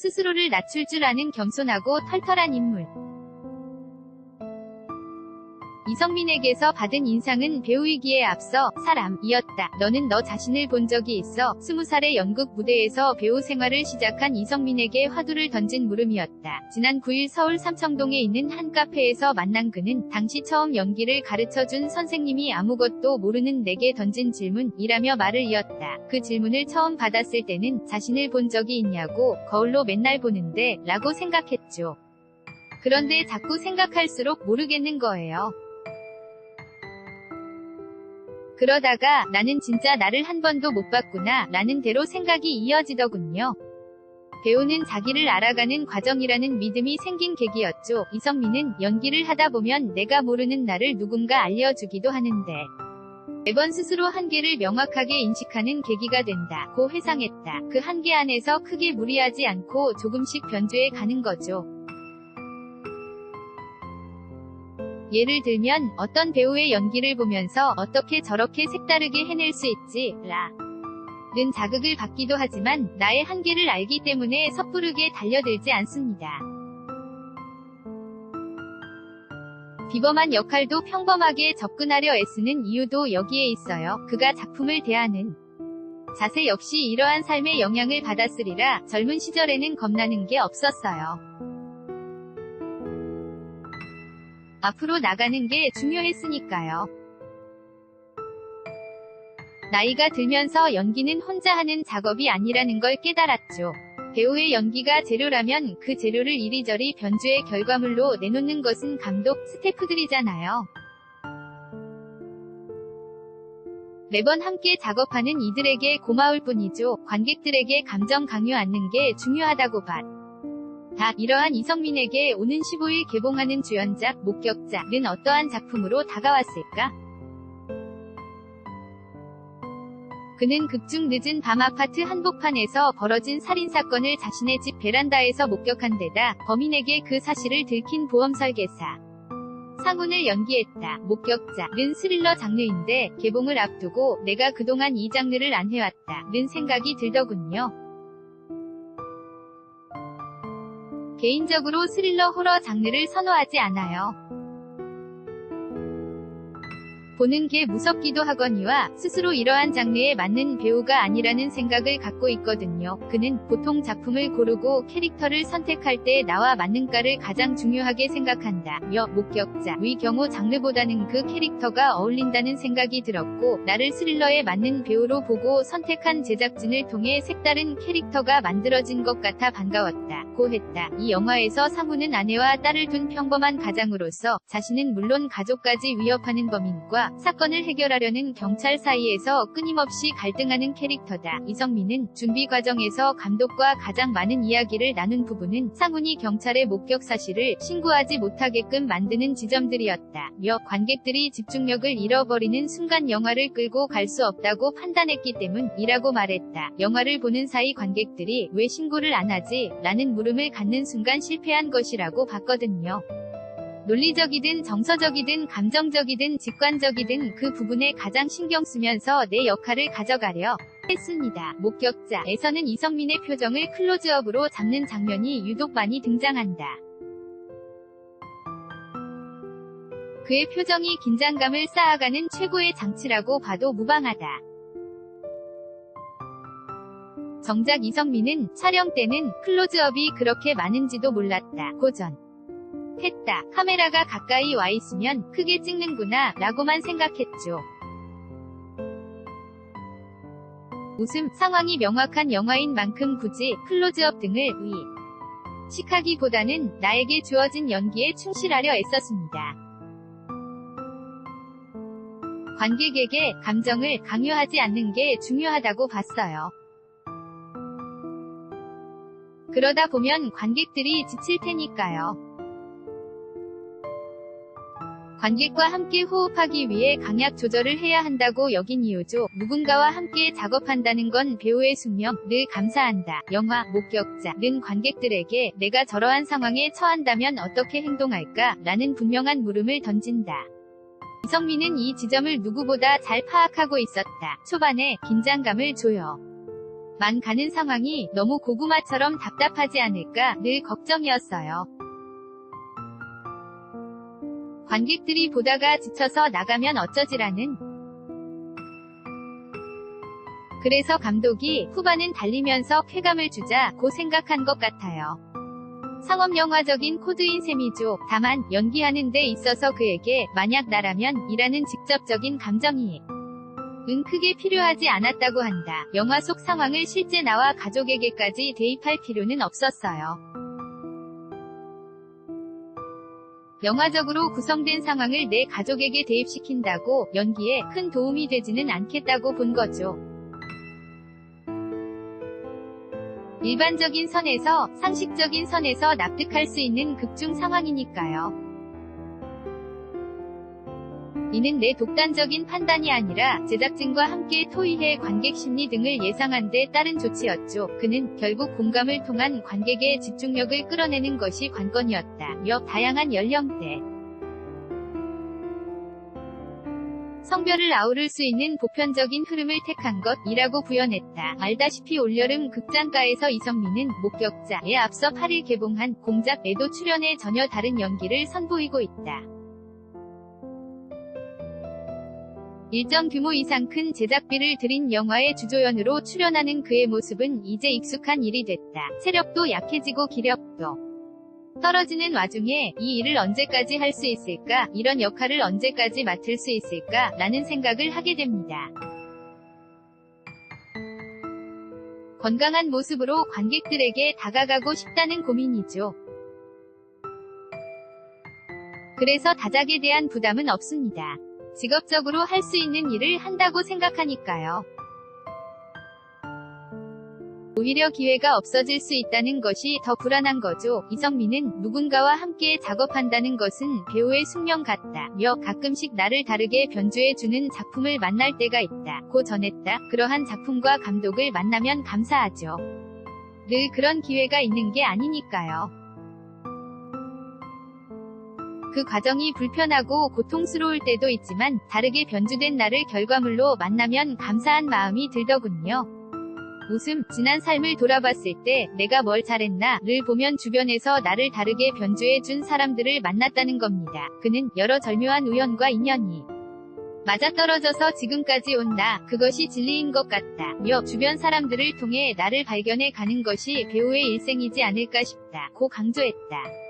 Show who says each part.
Speaker 1: 스스로를 낮출 줄 아는 겸손하고 털털한 인물. 이성민에게서 받은 인상은 배우이기에 앞서 사람이었다. 너는 너 자신을 본 적이 있어. 스무 살의 연극 무대에서 배우 생활을 시작한 이성민에게 화두를 던진 물음이었다. 지난 9일 서울 삼청동에 있는 한 카페에서 만난 그는 당시 처음 연기를 가르쳐준 선생님이 아무것도 모르는 내게 던진 질문이라며 말을 이었다. 그 질문을 처음 받았을 때는 자신을 본 적이 있냐고 거울로 맨날 보는데 라고 생각했죠. 그런데 자꾸 생각할수록 모르겠는 거예요. 그러다가 나는 진짜 나를 한 번도 못 봤구나 라는 대로 생각이 이어지더군요. 배우는 자기를 알아가는 과정이라는 믿음이 생긴 계기였죠. 이성민은 연기를 하다 보면 내가 모르는 나를 누군가 알려주기도 하는데 매번 스스로 한계를 명확하게 인식하는 계기가 된다. 고 회상했다. 그 한계 안에서 크게 무리하지 않고 조금씩 변주해 가는 거죠. 예를 들면 어떤 배우의 연기를 보면서 어떻게 저렇게 색다르게 해낼 수 있지 라. 는 자극을 받기도 하지만 나의 한계를 알기 때문에 섣부르게 달려들지 않습니다. 비범한 역할도 평범하게 접근하려 애쓰는 이유도 여기에 있어요. 그가 작품을 대하는 자세 역시 이러한 삶의 영향을 받았으리라 젊은 시절에는 겁나는 게 없었어요. 앞으로 나가는 게 중요했으니까요. 나이가 들면서 연기는 혼자 하는 작업이 아니라는 걸 깨달았죠. 배우의 연기가 재료라면 그 재료를 이리저리 변주의 결과물로 내놓는 것은 감독, 스태프들이잖아요. 매번 함께 작업하는 이들에게 고마울 뿐이죠. 관객들에게 감정 강요 않는 게 중요하다고 봤. 다 이러한 이성민에게 오는 15일 개봉하는 주연작 목격자는 어떠한 작품으로 다가왔을까? 그는 극중 늦은 밤 아파트 한복판에서 벌어진 살인사건을 자신의 집 베란다에서 목격한 데다 범인에게 그 사실을 들킨 보험 설계사 상훈을 연기했다. 목격자는 스릴러 장르인데 개봉을 앞두고 내가 그동안 이 장르를 안 해왔다는 생각이 들더군요. 개인적으로 스릴러 호러 장르를 선호하지 않아요. 보는 게 무섭기도 하거니와 스스로 이러한 장르에 맞는 배우가 아니라는 생각을 갖고 있거든요. 그는 보통 작품을 고르고 캐릭터를 선택할 때 나와 맞는가를 가장 중요하게 생각한다. 여 목격자의 경우 장르보다는 그 캐릭터가 어울린다는 생각이 들었고 나를 스릴러에 맞는 배우로 보고 선택한 제작진을 통해 색다른 캐릭터가 만들어진 것 같아 반가웠다. 고 했다. 이 영화에서 상우는 아내와 딸을 둔 평범한 가장으로서 자신은 물론 가족까지 위협하는 범인과 사건을 해결하려는 경찰 사이에서 끊임없이 갈등하는 캐릭터다. 이성민은 준비 과정에서 감독과 가장 많은 이야기를 나눈 부분은 상훈이 경찰의 목격 사실을 신고하지 못하게끔 만드는 지점들이었다. 며 관객들이 집중력을 잃어버리는 순간 영화를 끌고 갈 수 없다고 판단했기 때문이라고 말했다. 영화를 보는 사이 관객들이 왜 신고를 안 하지? 라는 물음을 갖는 순간 실패한 것이라고 봤거든요. 논리적이든 정서적이든 감정적이든 직관적이든 그 부분에 가장 신경 쓰면서 내 역할을 가져가려 했습니다. 목격자에서는 이성민의 표정을 클로즈업으로 잡는 장면이 유독 많이 등장한다. 그의 표정이 긴장감을 쌓아가는 최고의 장치라고 봐도 무방하다. 정작 이성민은 촬영 때는 클로즈업이 그렇게 많은지도 몰랐다. 고전. 했다. 카메라가 가까이 와 있으면 크게 찍는구나 라고만 생각했죠. 웃음, 상황이 명확한 영화인 만큼 굳이 클로즈업 등을 의 식하기보다는 나에게 주어진 연기에 충실하려 애썼습니다. 관객에게 감정을 강요하지 않는 게 중요하다고 봤어요. 그러다 보면 관객들이 지칠 테니까요. 관객과 함께 호흡하기 위해 강약 조절을 해야 한다고 여긴 이유죠. 누군가와 함께 작업한다는 건 배우의 숙명, 늘 감사한다. 영화, 목격자 는 관객들에게 내가 저러한 상황에 처한다면 어떻게 행동할까? 라는 분명한 물음을 던진다. 이성민은 이 지점을 누구보다 잘 파악하고 있었다. 초반에 긴장감을 줘요. 만 가는 상황이 너무 고구마처럼 답답하지 않을까 늘 걱정이었어요. 관객들이 보다가 지쳐서 나가면 어쩌지라는 그래서 감독이 후반은 달리면서 쾌감을 주자고 생각한 것 같아요. 상업영화적인 코드인 셈이죠. 다만 연기하는 데 있어서 그에게 만약 나라면 이라는 직접적인 감정이 은 크게 필요하지 않았다고 한다. 영화 속 상황을 실제 나와 가족에게까지 대입할 필요는 없었어요. 영화적으로 구성된 상황을 내 가족에게 대입시킨다고 연기에 큰 도움이 되지는 않겠다고 본 거죠. 일반적인 선에서, 상식적인 선에서 납득할 수 있는 극중 상황이니까요. 이는 내 독단적인 판단이 아니라 제작진과 함께 토의해 관객 심리 등을 예상한 데 따른 조치였죠. 그는 결국 공감을 통한 관객의 집중력을 끌어내는 것이 관건이었다. 여 다양한 연령대 성별을 아우를 수 있는 보편적인 흐름을 택한 것이라고 구현했다. 알다시피 올여름 극장가에서 이성민은 목격자에 앞서 8일 개봉한 공작에도 출연해 전혀 다른 연기를 선보이고 있다. 일정 규모 이상 큰 제작비를 들인 영화의 주조연으로 출연하는 그의 모습은 이제 익숙한 일이 됐다. 체력도 약해지고 기력도 떨어지는 와중에 이 일을 언제까지 할 수 있을까, 이런 역할을 언제까지 맡을 수 있을까, 라는 생각을 하게 됩니다. 건강한 모습으로 관객들에게 다가가고 싶다는 고민이죠. 그래서 다작에 대한 부담은 없습니다. 직업적으로 할 수 있는 일을 한다고 생각하니까요. 오히려 기회가 없어질 수 있다는 것이 더 불안한 거죠. 이성민은 누군가와 함께 작업한다는 것은 배우의 숙명 같다. 며 가끔씩 나를 다르게 변주해주는 작품을 만날 때가 있다. 고 전했다. 그러한 작품과 감독을 만나면 감사하죠. 늘 그런 기회가 있는 게 아니니까요. 그 과정이 불편하고 고통스러울 때도 있지만 다르게 변주된 나를 결과물로 만나면 감사한 마음이 들더군요. 웃음, 지난 삶을 돌아봤을 때 내가 뭘 잘했나를 보면 주변에서 나를 다르게 변주해 준 사람들을 만났다는 겁니다. 그는 여러 절묘한 우연과 인연이 맞아떨어져서 지금까지 온 나, 그것이 진리인 것 같다. 며 주변 사람들을 통해 나를 발견해 가는 것이 배우의 일생이지 않을까 싶다. 고 강조했다.